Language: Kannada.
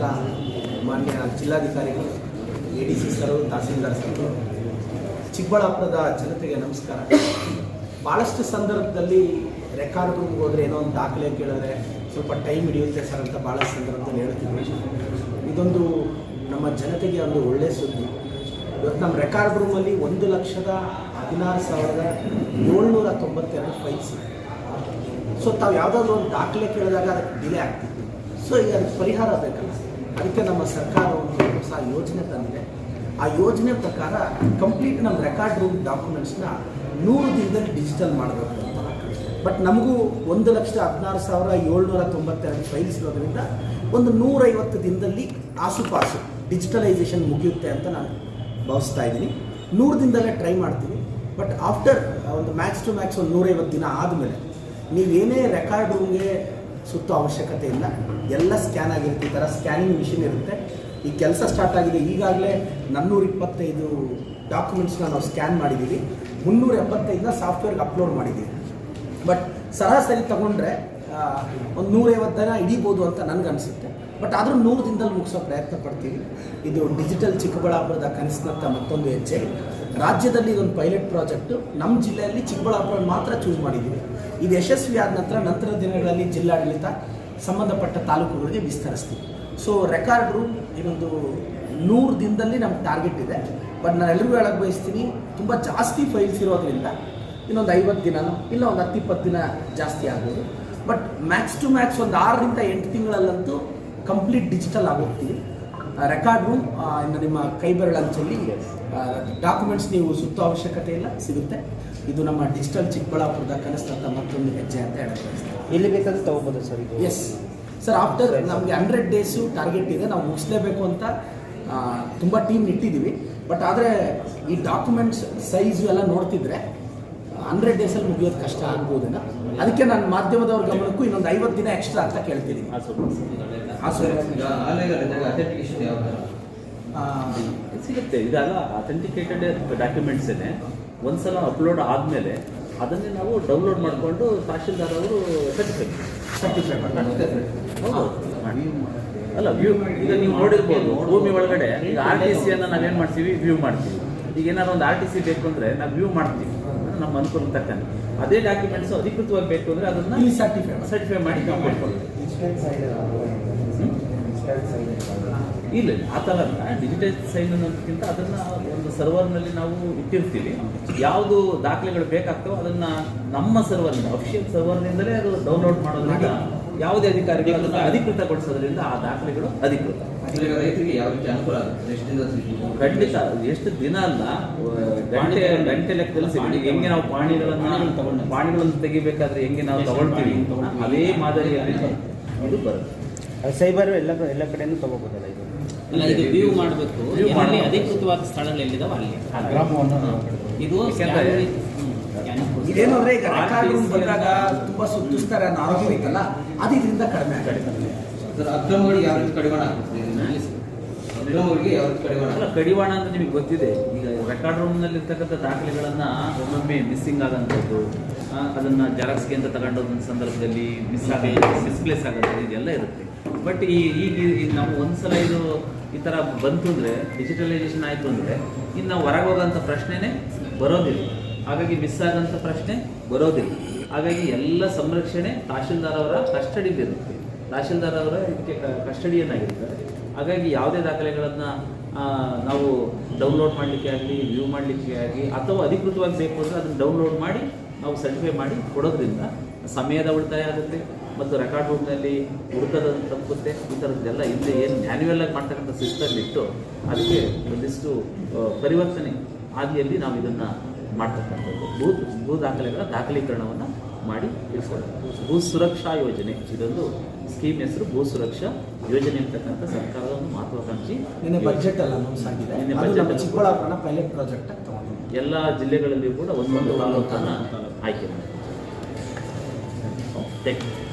ಗೌರವಾನ್ವಿತ ಮಾನ್ಯ ಜಿಲ್ಲಾಧಿಕಾರಿಗಳು A D C sir, tahsildar sir, ಚಿಕ್ಕಬಳ್ಳಾಪುರದ ಜನತೆಗೆ ನಮಸ್ಕಾರ. ಭಾಳಷ್ಟು ಸಂದರ್ಭದಲ್ಲಿ ರೆಕಾರ್ಡ್ ರೂಮ್ಗೆ ಹೋದರೆ ಏನೋ ಒಂದು ದಾಖಲೆ ಕೇಳಿದ್ರೆ ಸ್ವಲ್ಪ ಟೈಮ್ ಹಿಡಿಯುತ್ತೆ ಸರ್ ಅಂತ ಭಾಳಷ್ಟು ಸಂದರ್ಭದಲ್ಲಿ ಹೇಳ್ತೀವಿ ಇದೊಂದು ನಮ್ಮ ಜನತೆಗೆ ಒಂದು ಒಳ್ಳೆಯ ಸುದ್ದಿ. ಇವತ್ತು ನಮ್ಮ ರೆಕಾರ್ಡ್ ರೂಮಲ್ಲಿ ಒಂದು ಲಕ್ಷದ ಹದಿನಾರು ಸಾವಿರದ ಏಳ್ನೂರ ತೊಂಬತ್ತೆರಡು ಫೈಲ್ಸ್ ಸೊ ತಾವು ಯಾವುದಾದ್ರು ಒಂದು ದಾಖಲೆ ಕೇಳಿದಾಗ ಅದಕ್ಕೆ ಡಿಲೇ ಆಗ್ತಿತ್ತು. ಸೊ ಈಗ ಅದಕ್ಕೆ ಪರಿಹಾರ ಬೇಕಲ್ಲ. ಅದಕ್ಕೆ ನಮ್ಮ ಸರ್ಕಾರ ಒಂದು ಹೊಸ ಯೋಜನೆ ತಂದಿದೆ. ಆ ಯೋಜನೆ ಪ್ರಕಾರ ಕಂಪ್ಲೀಟ್ ನಮ್ಮ ರೆಕಾರ್ಡ್ ರೂಮ್ ಡಾಕ್ಯುಮೆಂಟ್ಸ್ನ ನೂರು ದಿನದಲ್ಲಿ ಡಿಜಿಟಲ್ ಮಾಡಬೇಕು ಅಂತ ಬಟ್ ನಮಗೂ ಒಂದು ಲಕ್ಷದ ಹದಿನಾರು ಸಾವಿರ ಏಳ್ನೂರ ತೊಂಬತ್ತೆರಡು ಫೈಲ್ಸ್ ಇರೋದ್ರಿಂದ ಒಂದು ನೂರೈವತ್ತು ದಿನದಲ್ಲಿ ಆಸುಪಾಸು ಡಿಜಿಟಲೈಸೇಷನ್ ಮುಗಿಯುತ್ತೆ ಅಂತ ನಾನು ಭಾವಿಸ್ತಾ ಇದ್ದೀನಿ. ನೂರು ದಿನದಲ್ಲೇ ಟ್ರೈ ಮಾಡ್ತೀನಿ. ಬಟ್ ಆಫ್ಟರ್ ಒಂದು ಮ್ಯಾಕ್ಸ್ ಟು ಮ್ಯಾಕ್ಸ್ ಒಂದು ನೂರೈವತ್ತು ದಿನ ಆದಮೇಲೆ ನೀವೇನೇ ರೆಕಾರ್ಡ್ ರೂಮ್ಗೆ ಸುತ್ತೋ ಅವಶ್ಯಕತೆ ಇಲ್ಲ. ಎಲ್ಲ ಸ್ಕ್ಯಾನ್ ಆಗಿರುತ್ತೆ. ಈ ಥರ ಸ್ಕ್ಯಾನಿಂಗ್ ಮಿಷಿನ್ ಇರುತ್ತೆ. ಈ ಕೆಲಸ ಸ್ಟಾರ್ಟ್ ಆಗಿದೆ. ಈಗಾಗಲೇ ನಾನ್ನೂರ ಇಪ್ಪತ್ತೈದು ಡಾಕ್ಯುಮೆಂಟ್ಸ್ನ ನಾವು ಸ್ಕ್ಯಾನ್ ಮಾಡಿದ್ದೀವಿ ಮುನ್ನೂರ ಎಪ್ಪತ್ತೈದನ್ನ ಸಾಫ್ಟ್ವೇರ್ಗೆ ಅಪ್ಲೋಡ್ ಮಾಡಿದ್ದೀವಿ ಬಟ್ ಸರಾಸರಿ ತಗೊಂಡ್ರೆ ಒಂದು ನೂರೈವತ್ತು ದಿನ ಹಿಡಿಬೋದು ಅಂತ ನನಗನ್ಸುತ್ತೆ ಬಟ್ ಆದರೂ ನೂರು ದಿನದಲ್ಲಿ ಮುಗಿಸೋ ಪ್ರಯತ್ನ ಪಡ್ತೀವಿ. ಇದು ಡಿಜಿಟಲ್ ಚಿಕ್ಕಬಳ್ಳಾಪುರದ ಕನಸಿನತ್ತ ಮತ್ತೊಂದು ಹೆಜ್ಜೆ. ರಾಜ್ಯದಲ್ಲಿ ಇದೊಂದು ಪೈಲಟ್ ಪ್ರಾಜೆಕ್ಟು ನಮ್ಮ ಜಿಲ್ಲೆಯಲ್ಲಿ ಚಿಕ್ಕಬಳ್ಳಾಪುರ ಮಾತ್ರ ಚೂಸ್ ಮಾಡಿದ್ದೀವಿ ಇದು ಯಶಸ್ವಿ ಆದ ನಂತರ ನಂತರ ದಿನಗಳಲ್ಲಿ ಜಿಲ್ಲಾಡಳಿತ ಸಂಬಂಧಪಟ್ಟ ತಾಲೂಕುಗಳಿಗೆ ವಿಸ್ತರಿಸ್ತೀವಿ. ಸೊ ರೆಕಾರ್ಡ್ ರೂಮ್ ಇದೊಂದು ನೂರು ದಿನದಲ್ಲಿ ನಮ್ಗೆ ಟಾರ್ಗೆಟ್ ಇದೆ. ಬಟ್ ನಾನು ಎಲ್ಲರಿಗೂ ಹೇಳಕ್ಕೆ ಬಯಸ್ತೀನಿ, ತುಂಬ ಜಾಸ್ತಿ ಫೈಲ್ಸ್ ಇರೋದ್ರಿಂದ ಇನ್ನೊಂದು ಐವತ್ತು ದಿನನೋ ಇಲ್ಲ ಒಂದು ಹತ್ತು ಇಪ್ಪತ್ತು ದಿನ ಜಾಸ್ತಿ ಆಗ್ಬೋದು. ಬಟ್ ಮ್ಯಾಕ್ಸ್ ಟು ಮ್ಯಾಕ್ಸ್ ಒಂದು ಆರರಿಂದ ಎಂಟು ತಿಂಗಳಲ್ಲಂತೂ ಕಂಪ್ಲೀಟ್ ಡಿಜಿಟಲ್ ಆಗೋಗ್ತೀವಿ ರೆಕಾರ್ಡ್ ರೂಮ್ ಇನ್ನು ನಿಮ್ಮ ಕೈ ಬೆರಳಂಚಲ್ಲಿ ಡಾಕ್ಯುಮೆಂಟ್ಸ್ ನೀವು ಸುತ್ತ ಅವಶ್ಯಕತೆ ಇಲ್ಲ ಸಿಗುತ್ತೆ. ಇದು ನಮ್ಮ ಡಿಜಿಟಲ್ ಚಿಕ್ಕಬಳ್ಳಾಪುರದ ಕಲಿಸ್ತಕ್ಕಂಥ ಮತ್ತೊಂದು ಹೆಜ್ಜೆ ಅಂತ ಹೇಳಕ್ಕೆ ಎಲ್ಲಿ ಬೇಕಾದ್ರೂ ತಗೋಬೋದು ಸರ್ ಇದು. ಎಸ್ ಸರ್ ಆಫ್ಟರ್ ನಮಗೆ ಹಂಡ್ರೆಡ್ ಡೇಸು ಟಾರ್ಗೆಟ್ ಇದೆ ನಾವು ಮುಗಿಸ್ಲೇಬೇಕು ಅಂತ ತುಂಬ ಟೀಮ್ ಇಟ್ಟಿದ್ದೀವಿ. ಬಟ್ ಆದರೆ ಈ ಡಾಕ್ಯುಮೆಂಟ್ಸ್ ಸೈಜು ಎಲ್ಲ ನೋಡ್ತಿದ್ರೆ ಹಂಡ್ರೆಡ್ ಡೇಸಲ್ಲಿ ಮುಗಿಯೋದು ಕಷ್ಟ ಆಗ್ಬೋದನ್ನ ಅದಕ್ಕೆ ನಾನು ಮಾಧ್ಯಮದವ್ರ ಗಮನಕ್ಕೂ ಇನ್ನೊಂದು ಐವತ್ತು ದಿನ ಎಕ್ಸ್ಟ್ರಾ ಅಂತ ಕೇಳ್ತೀನಿ. ಸಿಗುತ್ತೆ. ಇದೆಲ್ಲ ಅಥೆಂಟಿಕೇಟೆಡ್ ಡಾಕ್ಯುಮೆಂಟ್ಸ್ ಏನೆ. ಒಂದ್ಸಲ ಅಪ್ಲೋಡ್ ಆದಮೇಲೆ ಅದನ್ನೇ ನಾವು ಡೌನ್ಲೋಡ್ ಮಾಡಿಕೊಂಡು ತಹಶೀಲ್ದಾರ್ ಅವರು ಸರ್ಟಿಫೈ ಸರ್ಟಿಫೈ ಮಾಡಿ ಅಲ್ಲ ವ್ಯೂ ಈಗ ನೀವು ನೋಡಿರ್ಬೋದು ಭೂಮಿ ಒಳಗಡೆ ಈಗ ಆರ್ ಟಿ ಸಿಯನ್ನು ನಾವೇನು ಮಾಡ್ತೀವಿ? ವ್ಯೂ ಮಾಡ್ತೀವಿ. ಈಗ ಏನಾದ್ರು ಒಂದು ಆರ್ ಟಿ ಸಿ ಬೇಕು ಅಂದರೆ ನಾವು ವ್ಯೂ ಮಾಡ್ತೀವಿ. ನಮ್ಮ ಅನುಕೂಲ ತಕ್ಕಂತೆ ಅದೇ ಡಾಕ್ಯುಮೆಂಟ್ಸ್ ಅಧಿಕೃತವಾಗಿ ಬೇಕು ಅಂದ್ರೆ ಅದನ್ನ ಈ ಸರ್ಟಿಫೈ ಮಾಡಿ. ಸರ್ಟಿಫೈ ಮಾಡಿ ನಾವು ಕೊಡ್ಕೊಳ್ತೀವಿ ಇಲ್ಲ ಇಲ್ಲ, ಆ ಥರ ಅಲ್ಲ. ಡಿಜಿಟಲ್ ಸೈನ್ ಅನ್ನೋದಕ್ಕಿಂತ ಅದನ್ನ ಒಂದು ಸರ್ವರ್ನಲ್ಲಿ ನಾವು ಇಟ್ಟಿರ್ತೀವಿ. ಯಾವುದು ದಾಖಲೆಗಳು ಬೇಕಾಗ್ತವೋ ಅದನ್ನ ನಮ್ಮ ಸರ್ವರ್ನಿಂದ ಅಫಿಷಿಯಲ್ ಸರ್ವರ್ನಿಂದಲೇ ಅದು ಡೌನ್ಲೋಡ್ ಮಾಡೋದ್ರಿಂದ ಯಾವುದೇ ಅಧಿಕಾರಿಗಳು ಅದನ್ನ ಅಧಿಕೃತಗೊಳಿಸೋದ್ರಿಂದ ಆ ದಾಖಲೆಗಳು ಅಧಿಕೃತ. ರೈತರಿಗೆ ಯಾವ ರೀತಿ ಅನುಕೂಲ ಆಗುತ್ತೆ? ಎಷ್ಟು ದಿನ? ಖಂಡಿತ. ಎಷ್ಟು ದಿನ ಅಲ್ಲ ಗಂಟೆ ಗಂಟೆ ಲೆಕ್ಕದಲ್ಲಿ ಸಿಗುತ್ತೆ. ಹೆಂಗೆ ನಾವು ಪಾಣಿಗಳನ್ನ ಪಾಣಿಗಳನ್ನು ತೆಗಿಬೇಕಾದ್ರೆ ಹೆಂಗೆ ನಾವು ತಗೊಳ್ತೀವಿ? ಅದೇ ಮಾದರಿಯಲ್ಲಿ ಇದು ಬರುತ್ತೆ. ಸೈಬರ್ ಎಲ್ಲ ಎಲ್ಲ ಕಡೆನೂ ತಗೋಬೋದಲ್ಲ ಇದು? ಅಲ್ಲ ಇದು ವ್ಯೂ ಮಾಡಬೇಕು. ಅಧಿಕೃತವಾದ ಸ್ಥಳದಲ್ಲಿ ಅಲ್ಲಿ. ಇದು ಇದೇನು ಅಂದ್ರೆ ಈಗ ರೆಕಾರ್ಡ್ ರೂಮ್ ಬಂದಾಗ ತುಂಬಾ ಸುತ್ತಿಸ್ತಾರೆ ಅನ್ನೋ ಆರೋಗ್ಯ ಐತಲ್ಲ ಅದು ಇದರಿಂದ ಕಡಿಮೆ ಆಗ್ತದೆ ಅಕ್ರಮಗಳಿಗೆ ಯಾವ ರೀತಿ ಕಡಿವಾಣ ಆಗ್ತದೆ ಅಕ್ರಮಗಳಿಗೆ ಯಾವ ರೀತಿ ಕಡಿವಾಣ ಅಲ್ಲ ಕಡಿವಾಣ ಅಂತ ನಿಮಗೆ ಗೊತ್ತಿದೆ. ಈಗ ರೆಕಾರ್ಡ್ ರೂಮ್ನಲ್ಲಿ ಇರ್ತಕ್ಕಂಥ ದಾಖಲೆಗಳನ್ನ ಒಮ್ಮೊಮ್ಮೆ ಮಿಸ್ಸಿಂಗ್ ಆಗೋಂಥದ್ದು ಆ, ಅದನ್ನ ಜೆರಾಕ್ಸ್ಗೆ ಅಂತ ತಗೊಂಡೋದ ಸಂದರ್ಭದಲ್ಲಿ ಮಿಸ್ ಆಗಿ ಮಿಸ್ಪ್ಲೇಸ್ ಆಗುತ್ತೆ ಇದೆಲ್ಲ ಇರುತ್ತೆ. ಬಟ್ ಈ ಈಗ ನಾವು ಒಂದ್ಸಲ ಇದು ಈ ಥರ ಬಂತು ಅಂದರೆ ಡಿಜಿಟಲೈಸೇಷನ್ ಆಯಿತು ಅಂದರೆ ಇನ್ನು ನಾವು ಹೊರಗೆ ಹೋಗೋಂಥ ಪ್ರಶ್ನೆನೇ ಬರೋದಿಲ್ಲ. ಹಾಗಾಗಿ ಮಿಸ್ ಆದಂಥ ಪ್ರಶ್ನೆ ಬರೋದಿಲ್ಲ. ಹಾಗಾಗಿ ಎಲ್ಲ ಸಂರಕ್ಷಣೆ ತಹಶೀಲ್ದಾರ್ ಅವರ ಕಸ್ಟಡಿಲಿರುತ್ತೆ ತಹಶೀಲ್ದಾರ್ ಅವರ ಇದಕ್ಕೆ ಕಸ್ಟಡಿಯನ್ನಾಗಿರ್ತಾರೆ. ಹಾಗಾಗಿ ಯಾವುದೇ ದಾಖಲೆಗಳನ್ನು ನಾವು ಡೌನ್ಲೋಡ್ ಮಾಡಲಿಕ್ಕೆ ಆಗಲಿ ವ್ಯೂ ಮಾಡಲಿಕ್ಕೆ ಆಗಲಿ, ಅಥವಾ ಅಧಿಕೃತವಾಗಿ ಬೇಕು ಅಂದರೆ ಅದನ್ನು ಡೌನ್ಲೋಡ್ ಮಾಡಿ, ನಾವು ಸರ್ಟಿಫೈ ಮಾಡಿ ಕೊಡೋದ್ರಿಂದ ಸಮಯದ ಉಳಿತಾಯ ಆಗುತ್ತೆ ಮತ್ತು ರೆಕಾರ್ಡ್ ರೂಮ್ನಲ್ಲಿ ಹುಡುಕದ ತಪ್ಪುತ್ತೆ. ಈ ಥರದ್ದೆಲ್ಲ ಹಿಂದೆ ಏನು ಮ್ಯಾನ್ಯುವಲ್ ಆಗಿ ಮಾಡ್ತಕ್ಕಂಥ ಸಿಸ್ಟಮ್ ಇಟ್ಟು ಅದಕ್ಕೆ ಒಂದಿಷ್ಟು ಪರಿವರ್ತನೆ ಆದಿಯಲ್ಲಿ ನಾವು ಇದನ್ನು ಮಾಡ್ತಕ್ಕಂಥದ್ದು. ಭೂ ಭೂ ದಾಖಲೆಗಳ ದಾಖಲೀಕರಣವನ್ನು ಮಾಡಿ ತಿಳಿಸ್ಕೊಡ್ತೀವಿ ಭೂ ಸುರಕ್ಷಾ ಯೋಜನೆ. ಇದೊಂದು ಸ್ಕೀಮ್ ಹೆಸರು ಭೂ ಸುರಕ್ಷಾ ಯೋಜನೆ ಅಂತಕ್ಕಂಥ ಸರ್ಕಾರದ ಒಂದು ಮಹತ್ವಾಕಾಂಕ್ಷಿ ನಿನ್ನೆ ಬಜೆಟ್ ಅಲ್ಲ ಅನೌನ್ಸ್ ಆಗಿದೆ. ನಿನ್ನೆ ಚಿಕ್ಕಬಳ್ಳಾಪುರನ ಪೈಲಟ್ ಪ್ರಾಜೆಕ್ಟ್ ಎಲ್ಲ ಜಿಲ್ಲೆಗಳಲ್ಲಿಯೂ ಕೂಡ ಒಂದೊಂದು ತಾಲೂಕನ್ನು ಆಯ್ಕೆ ಮಾಡಿ ಥ್ಯಾಂಕ್ ಯು